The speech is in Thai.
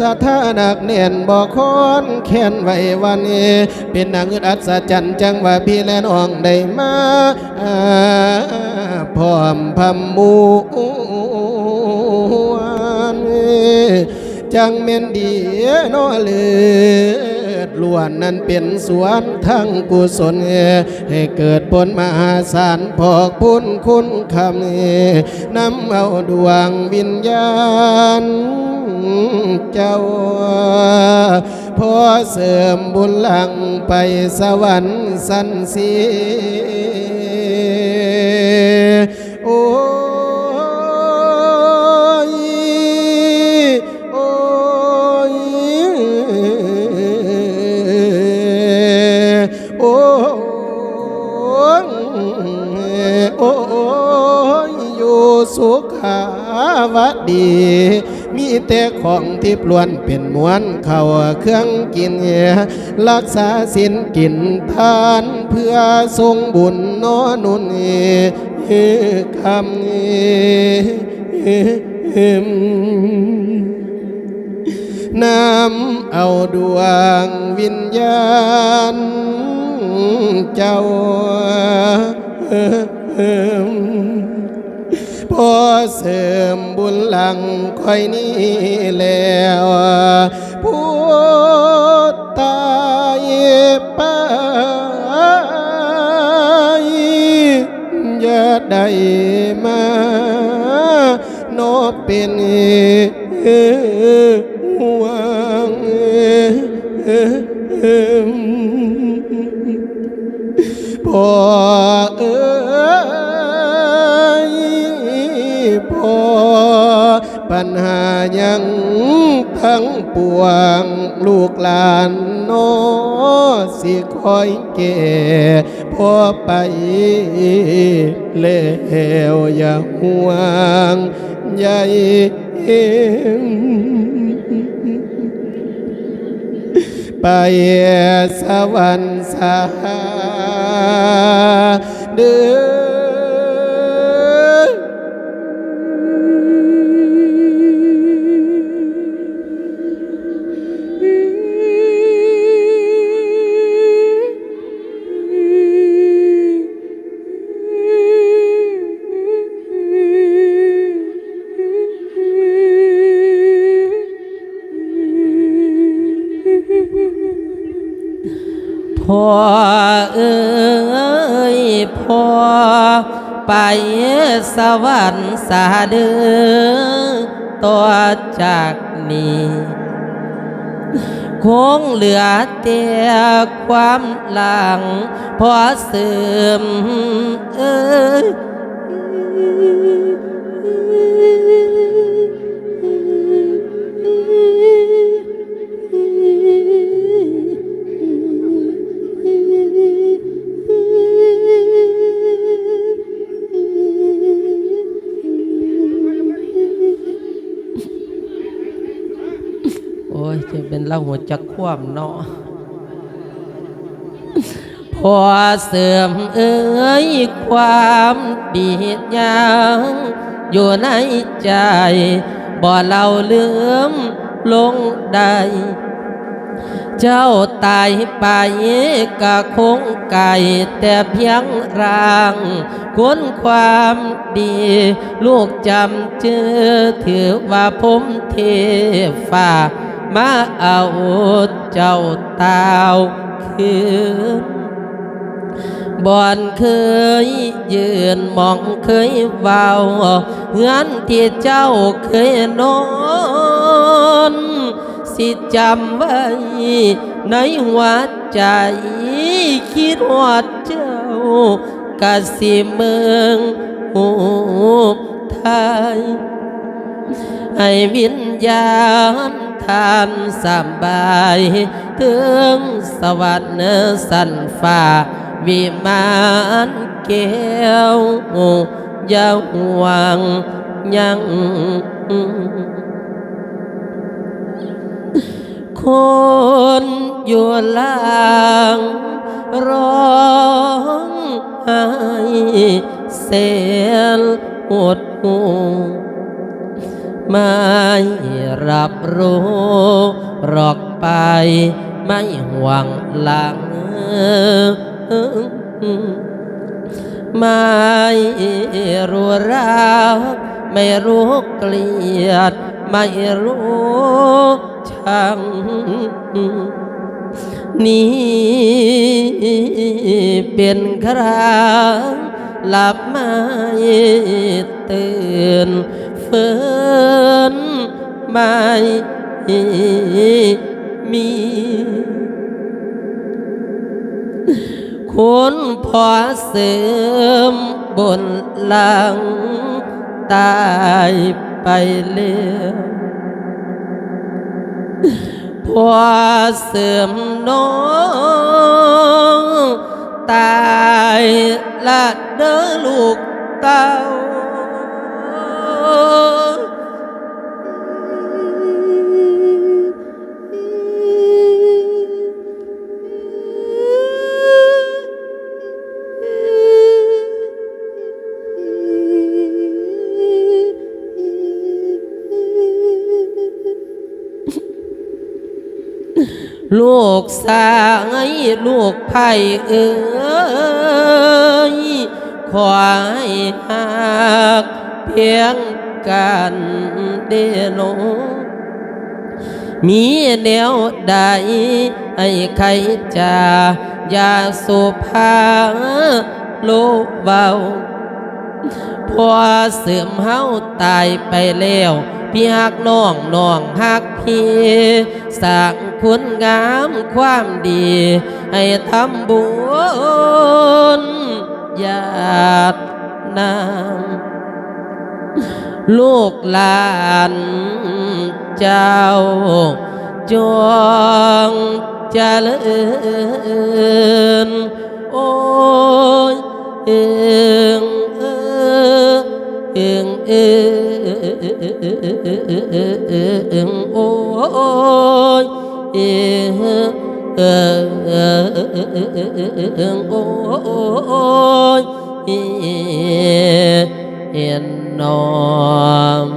สถานักเนียนบอกคอนแค้นไว้วันนี้เป็นนางอึดอัศจรรย์จังว่าพี่และน้องได้มาพร้อมพมูวันจังเม่นดีโนอเลย ดล้วนนั้นเป็นสวนทั้งกุศลให้เกิดผลมหาศาลพอกพุนคุณคำนำเอาดวงวิญญาณเจ้าพอเสริมบุญหลังไปสวรรค์สันสีโอ้ ขาวดี มีแต่ของที่ปลวนเป็นมวนเขาเครื่องกินรักษาสินกินทานเพื่อทรงบุญโนอนุนคำน้ำเอาดวงวิญญาณเจ้า พอเสริมบุญหลังค่อยนี้แล้วผู้ตายไปอย่าได้มาโนเป็นห่วงพอเอ้ย หายังทั้งปวงลูกหลานโนสิคอยเก่พอไปแล้วอย่าห่วงใหญ่ไปสวรรค์สาเดือ พ่อเอ้ยพ่อไปสวรรค์สาเดือต่อจากนี้คงเหลือแต่ความหลังพอเสื่อมเอ้ย นเล่าหัวจักคว่ำเนาะพอเสื่อมเอ้ยความดียังอยู่ในใจบ่เราลืมลงได้เจ้าตายไปกะคงไก่แต่เพียงร่างคนความดี ลูกจำเจอถือว่าผมเทฟ้า มาเอาเจ้าตาคืนบ่อนเคยยืนมองเคยเว้าเฮือนที่เจ้าเคยนอนสิจำไว้ในหัวใจคิดว่าเจ้ากะสิเมืองหูไทยให้วิญญาณานสบาย ถึงสวรรค์สันฟ้าวิมานแก้วอย่าห่วงยังคนอยู่ล่างร้องไห้เสียหดหู ไม่รับรู้หรอกไป ไม่ห่วงหลัง ไม่รู้รักไม่รู้เกลียด ไม่รู้ชังนี่เป็นครั้ง หลับไม่ตื่นฟื้นไม่มีคุณพอเสริมบนหลังตายไปแล้วพอเสริมน้องตาย ละเด้อลูกเต้าลูกสายลูกไผ่เอ้ย ขวายหักเพียงกันเดโนมีแนวใดให้ใครจะอย่าสุภาโลเบาพอเสื่อมเฮาตายไปแล้วพี่หักน้องน้องหักพี่สร้างคุณงามความดี ให้ทำบุญ ญาตินำลูกหลานเจ้าจงเจริญโอ้ยเอิงเอิงเอิงเอิงโอ้ยเอิง cô hiền nòm